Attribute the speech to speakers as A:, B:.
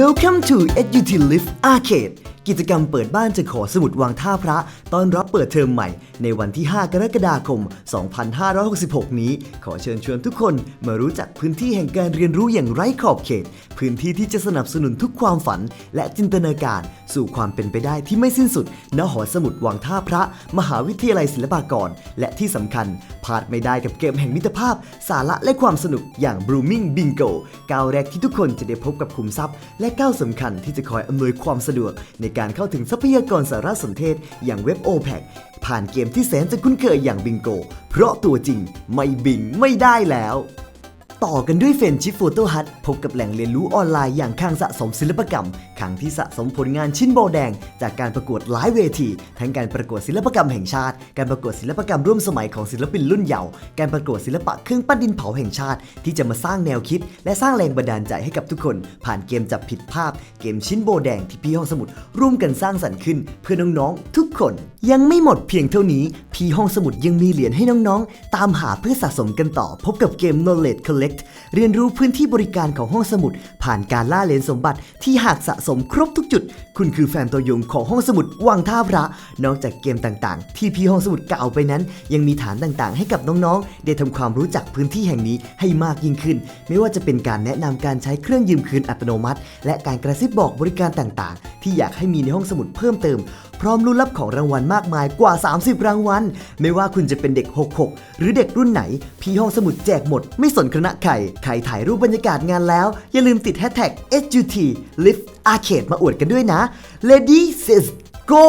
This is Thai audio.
A: Welcome to SUT Lift Arcade กิจกรรมเปิดบ้านจะขอสมุดวางท่าพระ ต้อนรับเปิดเทอมใหม่ ในวันที่ 5 กรกฎาคม 2566 นี้ ขอเชิญชวนทุกคนมารู้จักพื้นที่แห่งการเรียนรู้อย่างไร้ขอบเขต พื้นที่ที่จะสนับสนุนทุกความฝันและจินตนาการ สู่ความเป็นไปได้ที่ไม่สิ้นสุดณหอสมุดวังท่าพระ มหาวิทยาลัยศิลปากร และที่สำคัญพลาดไม่ได้กับเกมแห่งมิตรภาพ สาระและความสนุกอย่าง Blooming Bingo ก้าวแรกที่ทุกคนจะได้พบกับคุมทรัพย์ และก้าวสำคัญที่จะคอยอำนวยความสะดวก ในการเข้าถึงทรัพยากรสารสนเทศ อย่างเว็บ OPEC ผ่านเกมที่แสนจะคุ้นเคยอย่างบิงโกเพราะตัวจริงไม่บิงไม่ได้แล้ว ต่อกันด้วยเฟนชิปโฟโต้ฮัทพบกับแหล่งเรียนรู้ออนไลน์อย่างข้างสะสมศิลปกรรมขังที่สะสมผลงานชิ้นโบแดง จากการประกวดหลายเวที ทั้งการประกวดศิลปกรรมแห่งชาติ การประกวดศิลปกรรมร่วมสมัยของศิลปินรุ่นเยาว์การประกวดศิลปะเครื่องปั้นดินเผาแห่งชาติ ที่จะมาสร้างแนวคิด และสร้างแรงบันดาลใจให้กับทุกคน ผ่านเกมจับผิดภาพ เกมชิ้นโบแดงที่พี่ห้องสมุดร่วมกันสร้างสรรค์ขึ้น เพื่อน้องๆทุกคน ยังไม่หมดเพียงเท่านี้พี่ห้องสมุดยังมีเหรียญให้น้องๆ ตามหาเพื่อสะสมกันต่อพบกับเกม Knowledge Collect เรียนรู้พื้นที่บริการของห้องสมุด ผ่านการล่าเหรียญสมบัติที่หากสะสมครบทุกจุด คุณคือแฟนตัวยงของห้องสมุดวังท่าพระ นอกจากเกมต่างๆ ที่พี่ห้องสมุดกล่าวไปนั้น ยังมีฐานต่างๆ ให้กับน้องๆ ได้ทำความรู้จักพื้นที่แห่งนี้ให้มากยิ่งขึ้น ไม่ว่าจะเป็นการแนะนำการใช้เครื่องยืมคืนอัตโนมัติ และการกระซิบบอกบริการต่างๆ ที่อยากให้มีในห้องสมุดเพิ่มเติม พร้อมลุ้นรับของรางวัลมากมายกว่า 30 รางวัล ไม่ว่าคุณจะเป็นเด็ก 66 หรือเด็กรุ่นไหน พี่ห้องสมุดแจกหมด ไม่สนคณะใครใครถ่ายรูปบรรยากาศงานแล้ว อย่าลืมติดแฮชแท็ก SUT Lift Arcade มาอวดกันด้วยนะ Lady says go